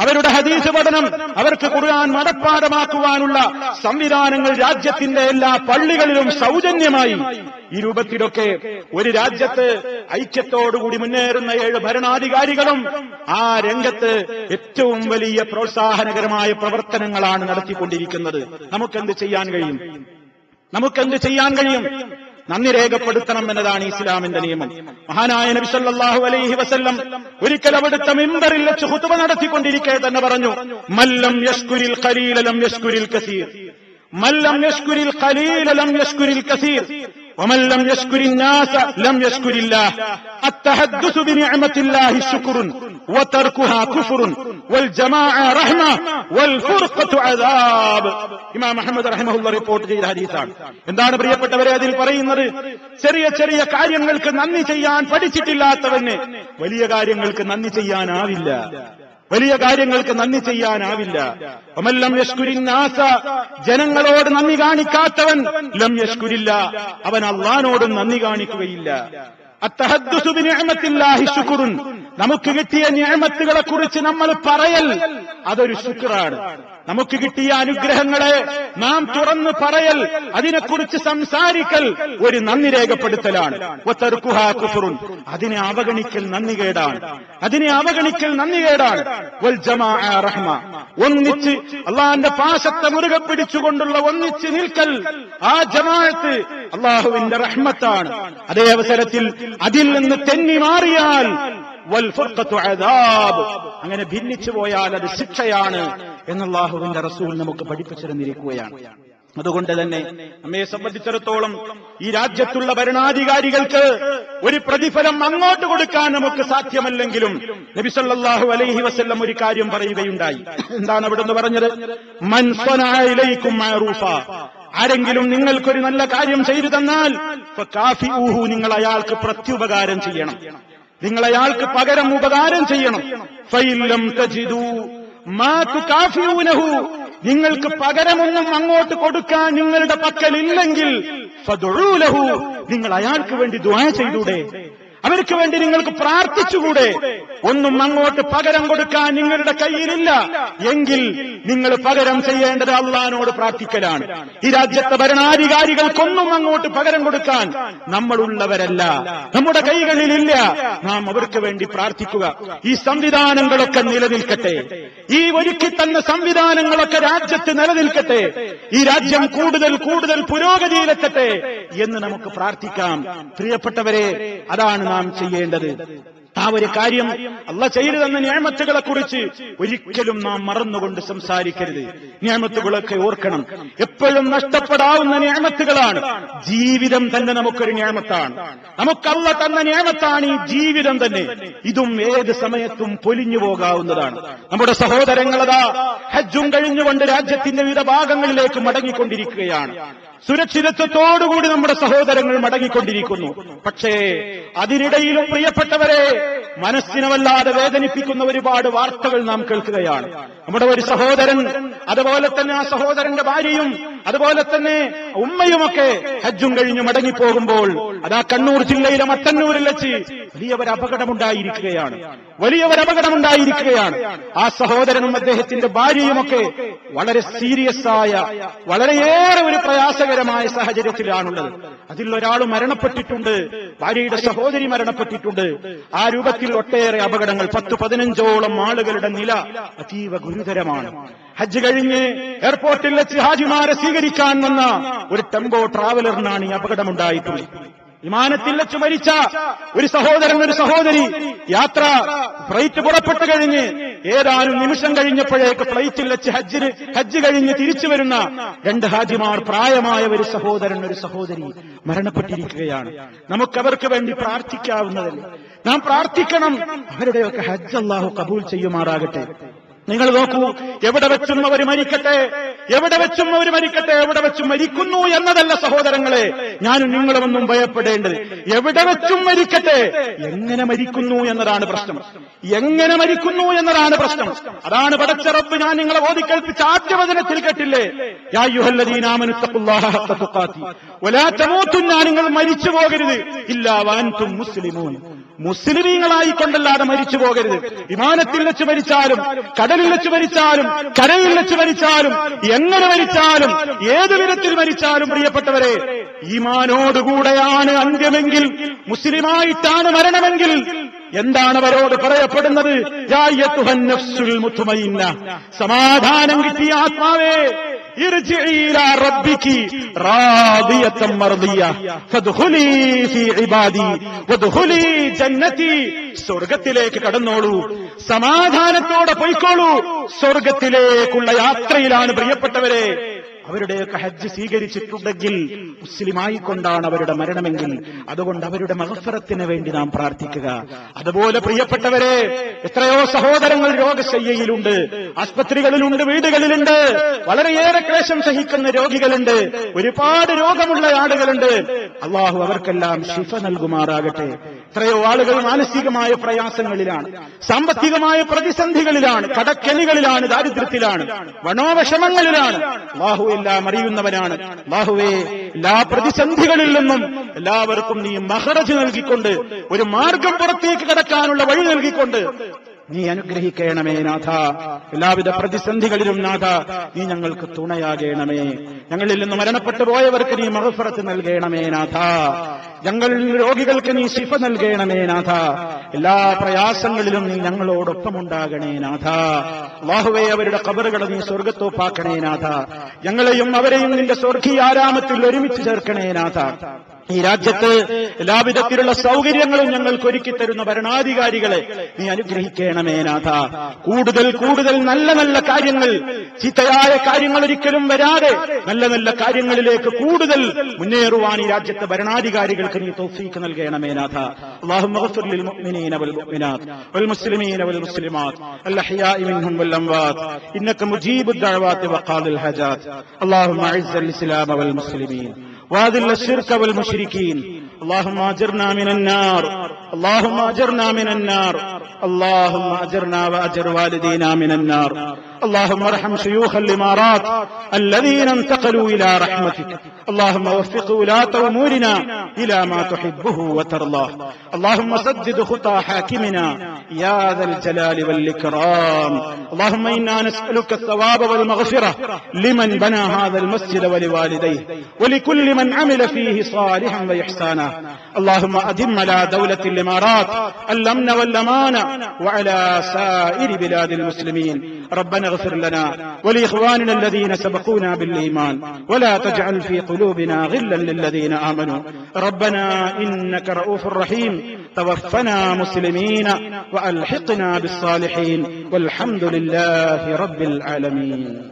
അവരുടെ ഹദീസ് പഠനം അവർക്ക് ഖുർആൻ മടപ്പാടമാക്കുവാനുള്ള സംവിധാനങ്ങൾ രാജ്യത്തിന്റെ എല്ലാ പള്ളികളിലും സൗജന്യമായി. ഈ രൂപത്തിലൊക്കെ ഒരു രാജ്യത്ത് ഐക്യത്തോടുകൂടി മുന്നേറുന്ന ഏഴ് ഭരണാധികാരികളും ആ രംഗത്ത് ഏറ്റവും വലിയ പ്രോത്സാഹനകരമായ പ്രവർത്തനങ്ങളാണ് നടത്തിക്കൊണ്ടിരിക്കുന്നത്. നമുക്കെന്ത് ചെയ്യാൻ കഴിയും? നമുക്കെന്ത് ചെയ്യാൻ കഴിയും? നന്ദി രേഖപ്പെടുത്തണം എന്നതാണ് ഇസ്ലാമിന്റെ നിയമം. മഹാനായ നബി സല്ലല്ലാഹു അലൈഹി വസല്ലം ഒരിക്കൽ അവിടുത്തെ മിമ്പറിൽ വെച്ച് ഹുതുബ നടത്തിക്കൊണ്ടിരിക്കെ തന്നെ പറഞ്ഞു മല്ലം യഷ്കുരിൽ കലീലലം യഷ്കുരിൽ കസീർ. മല്ലം യഷ്കുരിൽ കലീലലം യഷ്കുരിൽ കസീർ. ഇമാം അഹമ്മദ് റഹ്മുള്ള റിപ്പോർട്ട് ചെയ്ത ഹദീസാണ്. എന്താണ് പ്രിയപ്പെട്ടവരെ അതിൽ പറയുന്നത്? ചെറിയ ചെറിയ കാര്യങ്ങൾക്ക് നന്ദി ചെയ്യാൻ പഠിച്ചിട്ടില്ലാത്തവന് വലിയ കാര്യങ്ങൾക്ക് നന്ദി ചെയ്യാനാവില്ല. വലിയ കാര്യങ്ങൾക്ക് നന്ദി ചെയ്യാനാവില്ല. ഒമല്ലം യഷ്കുരിന്നാസ ജനങ്ങളോട് നന്ദി കാണിക്കാത്തവൻ ലം യഷ്കുരില്ല അവൻ അള്ളഹാനോടും നന്ദി കാണിക്കുകയില്ല. അത്തഹദ്ദുസു ബിനിഅമത്തില്ലാഹി ശുക്റുൻ. നമുക്ക് കിട്ടിയ ഞാമത്തുകളെ കുറിച്ച് നമ്മൾ പറയൽ അതൊരു ശുക്രാണ്. നമുക്ക് കിട്ടിയ അനുഗ്രഹങ്ങളെ നാം തുറന്ന് പറയൽ അതിനെക്കുറിച്ച് സംസാരിക്കൽ ഒരു നന്ദി രേഖപ്പെടുത്തലാണ്. കുഫ്റുൻ. അതിനെ അവഗണിക്കൽ നന്ദികേടാണ്. അതിനെ അവഗണിക്കൽ നന്ദികേടാണ്. റഹ്മ. ഒന്നിച്ച് അള്ളാന്റെ പാശത്തെ മുറുകെ പിടിച്ചുകൊണ്ടുള്ള ഒന്നിച്ച് നിൽക്കൽ ആ ജമാഅത്ത് അള്ളാഹുവിന്റെ റഹ്മത്താണ്. അതേ അവസരത്തിൽ അതിൽ നിന്ന് തെന്നി മാറിയാൽ അങ്ങനെ ഭിന്നിച്ചു പോയാൽ അത് ശിക്ഷയാണ് എന്നുള്ളാഹുവിന്റെ റസൂൽ നമുക്ക് പഠിപ്പിച്ചിരുന്നിരിക്കുകയാണ് അതുകൊണ്ട് തന്നെ നമ്മെ സംബന്ധിച്ചിടത്തോളം ഈ രാജ്യത്തുള്ള ഭരണാധികാരികൾക്ക് ഒരു പ്രതിഫലം അങ്ങോട്ട് കൊടുക്കാൻ നമുക്ക് സാധ്യമല്ലെങ്കിലും നബിസല്ലാഹു അലൈഹി വസ്ല്ലം ഒരു കാര്യം പറയുകയുണ്ടായി. എന്താണ് അവിടെ നിന്ന് പറഞ്ഞത്? മൻ സ്വനഅ ഇലൈക്കും മഅറൂഫ. ആരെങ്കിലും നിങ്ങൾക്കൊരു നല്ല കാര്യം ചെയ്തു തന്നാൽ നിങ്ങൾ അയാൾക്ക് പ്രത്യുപകാരം ചെയ്യണം. നിങ്ങൾ അയാൾക്ക് പകരം ഉപകാരം ചെയ്യണം. ഫൈലം തജിദു നിങ്ങൾക്ക് പകരമൊന്നും അങ്ങോട്ട് കൊടുക്കാൻ നിങ്ങളുടെ പക്കലില്ലെങ്കിൽ നിങ്ങൾ അയാൾക്ക് വേണ്ടി ദുആ ചെയ്തൂടെ. അവർക്ക് വേണ്ടി നിങ്ങൾക്ക് പ്രാർത്ഥിച്ചുകൂടെ? ഒന്നും അങ്ങോട്ട് പകരം കൊടുക്കാൻ നിങ്ങളുടെ കയ്യിലില്ല. എങ്കിൽ നിങ്ങൾ പകരം ചെയ്യേണ്ടത് അള്ളഹാനോട് പ്രാർത്ഥിക്കലാണ്. ഈ രാജ്യത്തെ ഭരണാധികാരികൾക്കൊന്നും അങ്ങോട്ട് പകരം കൊടുക്കാൻ നമ്മളുള്ളവരല്ല. നമ്മുടെ കൈകളിലില്ല. നാം അവർക്ക് വേണ്ടി പ്രാർത്ഥിക്കുക. ഈ സംവിധാനങ്ങളൊക്കെ നിലനിൽക്കട്ടെ. ഈ ഒരുക്കി തന്ന സംവിധാനങ്ങളൊക്കെ രാജ്യത്ത് നിലനിൽക്കട്ടെ. ഈ രാജ്യം കൂടുതൽ കൂടുതൽ പുരോഗതിയിലെത്തട്ടെ എന്ന് നമുക്ക് പ്രാർത്ഥിക്കാം. പ്രിയപ്പെട്ടവരെ അതാണ് നാം ചെയ്യേണ്ടത്? ആ ഒരു കാര്യം അല്ല ചെയ്യരുതെന്ന തന്ന ഞാമത്തുകളെ കുറിച്ച് ഒരിക്കലും നാം മറന്നുകൊണ്ട് സംസാരിക്കരുത്. ഞാമത്തുകളൊക്കെ ഓർക്കണം. എപ്പോഴും നഷ്ടപ്പെടാവുന്ന ഞാമത്തുകളാണ്. ജീവിതം തന്നെ നമുക്കൊരു ഞാമത്താണ്. നമുക്കല്ല തന്ന ഞാമത്താണ് ഈ ജീവിതം തന്നെ. ഇതും ഏത് സമയത്തും പൊലിഞ്ഞു പോകാവുന്നതാണ്. നമ്മുടെ സഹോദരങ്ങളതാ ഹജ്ജും കഴിഞ്ഞുകൊണ്ട് രാജ്യത്തിന്റെ വിവിധ ഭാഗങ്ങളിലേക്ക് മടങ്ങിക്കൊണ്ടിരിക്കുകയാണ്. സുരക്ഷിതത്വത്തോടുകൂടി നമ്മുടെ സഹോദരങ്ങൾ മടങ്ങിക്കൊണ്ടിരിക്കുന്നു. പക്ഷേ അതിനിടയിലും പ്രിയപ്പെട്ടവരെ മനസ്സിനെ വല്ലാതെ വേദനിപ്പിക്കുന്ന ഒരുപാട് വാർത്തകൾ നാം കേൾക്കുകയാണ്. നമ്മുടെ ഒരു സഹോദരൻ അതുപോലെ തന്നെ ആ സഹോദരന്റെ ഭാര്യയും അതുപോലെ തന്നെ ഉമ്മയുമൊക്കെ ഹജ്ജും കഴിഞ്ഞ് മടങ്ങിപ്പോകുമ്പോൾ അതാ കണ്ണൂർ ജില്ലയിലെ മട്ടന്നൂരിൽ വെച്ച് വലിയൊരു അപകടമുണ്ടായിരിക്കുകയാണ്. വലിയൊരു അപകടമുണ്ടായിരിക്കുകയാണ്. ആ സഹോദരനും അദ്ദേഹത്തിന്റെ ഭാര്യയുമൊക്കെ വളരെ സീരിയസ് ആയ വളരെയേറെ ഒരു പ്രയാസകരമായ സാഹചര്യത്തിലാണുള്ളത്. അതിൽ ഒരാൾ മരണപ്പെട്ടിട്ടുണ്ട് ഭാര്യയുടെ സഹോദരി മരണപ്പെട്ടിട്ടുണ്ട്. ആ രൂപത്തിൽ ഒട്ടേറെ അപകടങ്ങൾ പത്ത് പതിനഞ്ചോളം ആളുകളുടെ നില അതീവ ഗുരുതരമാണ്. ഹജ്ജ് കഴിഞ്ഞ് എയർപോർട്ടിൽ വെച്ച് ഹാജിമാരെ സ്വീകരിക്കാൻ വന്ന ഒരു ടെമ്പോ ട്രാവലറിനാണ് ഈ അപകടമുണ്ടായിട്ടുള്ളത്. വിമാനത്തിൽ വെച്ച് മരിച്ച ഒരു സഹോദരൻ ഒരു സഹോദരി യാത്ര ഫ്ലൈറ്റ് പുറപ്പെട്ടു കഴിഞ്ഞ് ഏതാനും നിമിഷം കഴിഞ്ഞപ്പോഴേക്ക് ഫ്ലൈറ്റിൽ വെച്ച് ഹജ്ജിന് ഹജ്ജ് കഴിഞ്ഞ് തിരിച്ചു വരുന്ന രണ്ട് ഹാജിമാർ പ്രായമായ ഒരു സഹോദരൻ ഒരു സഹോദരി മരണപ്പെട്ടിരിക്കുകയാണ്. നമുക്കവർക്ക് വേണ്ടി പ്രാർത്ഥിക്കാവുന്നതല്ലേ? നാം പ്രാർത്ഥിക്കണം. അവരുടെയൊക്കെ ഹജ്ജ് അള്ളാഹു കബൂൽ ചെയ്യുമാറാകട്ടെ. നിങ്ങൾ നോക്കൂ എവിടെ വെച്ചും അവർ മരിക്കട്ടെ? എവിടെ വെച്ചും അവർ മരിക്കട്ടെ? എവിടെ വെച്ചും മരിക്കുന്നു എന്നതല്ല സഹോദരങ്ങളെ ഞാനും നിങ്ങളുമൊന്നും ഭയപ്പെടേണ്ടത്. എവിടെ വെച്ചും മരിക്കട്ടെ? എങ്ങനെ മരിക്കുന്നു എന്നതാണ് പ്രശ്നം. എങ്ങനെ മരിക്കുന്നു എന്നതാണ് പ്രശ്നം. അതാണ് പടച്ചറപ്പ് ഞാൻ നിങ്ങളെ ഓതിക്കേൽപ്പിച്ച ആദ്യവചനത്തിൽ കേട്ടില്ലേ? വലാ തമൂത്തുന്ന നിങ്ങൾ മരിച്ചു പോകരുത്. ഇല്ല വാൻതും മുസ്ലിമൂൻ. മുസ്ലിമീങ്ങളായിക്കൊണ്ടല്ലാതെ മരിച്ചു പോകരുത്. വിമാനത്തിൽ വെച്ച് മരിച്ചാലും കടലിൽ വെച്ച് മരിച്ചാലും കരയിൽ വെച്ച് മരിച്ചാലും എങ്ങനെ മരിച്ചാലും ഏത് വിധത്തിൽ മരിച്ചാലും പ്രിയപ്പെട്ടവരെ ഈമാനോടുകൂടെയാണ് അന്ത്യമെങ്കിൽ മുസ്ലിമായിട്ടാണ് മരണമെങ്കിൽ എന്താണ് അവരോട് പറയപ്പെടുന്നത്? സമാധാനം കിട്ടിയ ആത്മാവേ സ്വർഗത്തിലേക്ക് കടന്നോളൂ സമാധാനത്തോടെ പൊയ്ക്കോളൂ സ്വർഗത്തിലേക്കുള്ള യാത്രയിലാണ് പ്രിയപ്പെട്ടവരെ. അവരുടെയൊക്കെ ഹജ്ജ് സ്വീകരിച്ചിട്ടുണ്ടെങ്കിൽ മുസ്ലിമായിക്കൊണ്ടാണ് അവരുടെ മരണമെങ്കിൽ. അതുകൊണ്ട് അവരുടെ മഹഫറത്തിന് വേണ്ടി നാം പ്രാർത്ഥിക്കുക. അതുപോലെ പ്രിയപ്പെട്ടവരെ എത്രയോ സഹോദരങ്ങൾ രോഗശയ്യയിലുണ്ട്. ആസ്പത്രികളിലുണ്ട് വീടുകളിലുണ്ട്. വളരെയേറെ ക്ലേശം സഹിക്കുന്ന രോഗികളുണ്ട്. ഒരുപാട് രോഗമുള്ള ആളുകളുണ്ട്. അള്ളാഹു അവർക്കെല്ലാം ശിഫ നൽകുമാറാകട്ടെ. എത്രയോ ആളുകൾ മാനസികമായ പ്രയാസങ്ങളിലാണ് സാമ്പത്തികമായ പ്രതിസന്ധികളിലാണ് കടക്കെണികളിലാണ് ദാരിദ്ര്യത്തിലാണ് വണോവിഷമങ്ങളിലാണ് ബാഹു എല്ലാം അറിയുന്നവനാണ്. ബാഹുവേ എല്ലാ പ്രതിസന്ധികളിൽ നിന്നും എല്ലാവർക്കും നീ മഹറജ് നൽകിക്കൊണ്ട് ഒരു മാർഗം പുറത്തേക്ക് കടക്കാനുള്ള വഴി നൽകിക്കൊണ്ട് നീ അനുഗ്രഹിക്കണമേ നാഥ. എല്ലാവിധ പ്രതിസന്ധികളിലും നാഥ നീ ഞങ്ങൾക്ക് തുണയാകേണമേ. ഞങ്ങളിൽ നിന്ന് മരണപ്പെട്ടു പോയവർക്ക് നീ മഹഫറത്ത് നൽകണമേ നാഥ. ഞങ്ങൾ രോഗികൾക്ക് നീ ശിഫ നൽകണമേ നാഥ. എല്ലാ പ്രയാസങ്ങളിലും നീ ഞങ്ങളോടൊപ്പം ഉണ്ടാകണേ നാഥ. അള്ളാഹുവേ അവരുടെ കബറുകൾ നീ സ്വർഗത്തോപ്പാക്കണേ നാഥ. ഞങ്ങളെയും അവരെയും നിന്റെ സ്വർഗീയാരാമത്തിൽ ഒരുമിച്ച് ചേർക്കണേ നാഥ. ഈ രാജ്യത്ത് എല്ലാവിധത്തിലുള്ള സൗകര്യങ്ങളും ഞങ്ങൾക്ക് ഒരുക്കി തരുന്ന ഭരണാധികാരികളെ നീ അനുഗ്രഹിക്കണമേ നാഥ കൂടുതൽ കൂടുതൽ നല്ല നല്ല കാര്യങ്ങൾ ചീത്തയായ കാര്യങ്ങൾ ഒരിക്കലും വരാതെ നല്ല നല്ല കാര്യങ്ങളിലേക്ക് കൂടുതൽ മുന്നേറുവാൻ ഈ രാജ്യത്തെ ഭരണാധികാരികൾക്ക് നീ തൗഫീക്ക് നൽകണമേ നാഥ اللهم اغفر للمؤمنين والمؤمنات والمسلمين واذل الشرك والمشركين اللهم أجرنا من النار. اللهم أجرنا من النار. اللهم أجرنا وأجر والدينا من النار. اللهم ارحم شيوخ الامارات الذين انتقلوا إلى رحمتك. اللهم وفق ولاة أمورنا إلى ما تحبه وترضاه. اللهم سدد خطى حاكمنا. يا ذا الجلال والإكرام. اللهم إنا نسألك الثواب والمغفرة لمن بنى هذا المسجد ولوالديه ولكل من عمل فيه صالحا وإحسانا. اللهم أدم على دولة الإمارات الامن والأمان وعلى سائر بلاد المسلمين. ربنا اغفر لنا ولإخواننا الذين سبقونا بالإيمان ولا تجعل في قلوبنا غلا للذين آمنوا. ربنا إنك رؤوف رحيم. توفنا مسلمين وألحقنا بالصالحين. والحمد لله رب العالمين.